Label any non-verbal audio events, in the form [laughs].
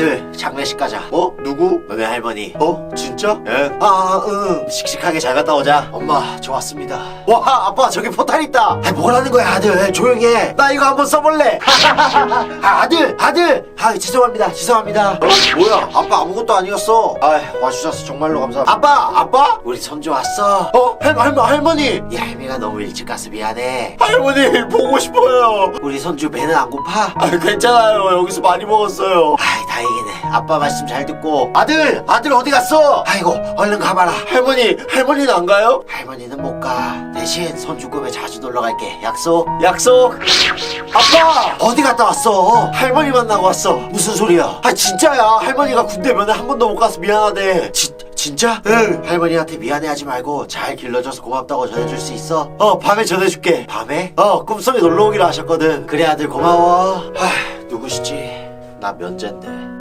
아들 장례식 가자 어? 누구? 너네 할머니 어? 진짜? 응? 아, 응. 씩씩하게 잘 갔다 오자 엄마 좋았습니다 와 아빠 저기 포탈 있다 아, 뭐라는 거야 아들 조용히 해나 이거 한번 써볼래 [laughs] 아 아들 아들 아 죄송합니다 죄송합니다 어? 뭐야? 아빠 아무것도 아니었어. 아 와주셔서 정말로 감사합니다 아빠, 아빠? 우리 손주 왔어 어? 할, 할, 할머니. 이 할미가 너무 일찍 가서 미안해 할머니, 보고 싶어요. 우리 손주 배는 안 고파? 아, 괜찮아요. 여기서 많이 먹었어요. 아이 아빠 말씀 잘 듣고 아들 아들 어디 갔어 아이고 얼른 가봐라 할머니, 할머니는 안 가요? 할머니는 못 가 대신 손주 꿈에 자주 놀러 갈게 약속 약속. 아빠! 어디 갔다 왔어 할머니 만나고 왔어. 무슨 소리야 아, 진짜야. 할머니가 군대 면회 한 번도 못 가서 미안하대. 진, 진짜? 응. 할머니한테 미안해하지 말고 잘 길러줘서 고맙다고 전해줄 수 있어? 어, 밤에 전해줄게. 밤에? 어, 꿈속에 놀러 오기로 하셨거든. 그래 아들 고마워 아 누구시지? 나 면제인데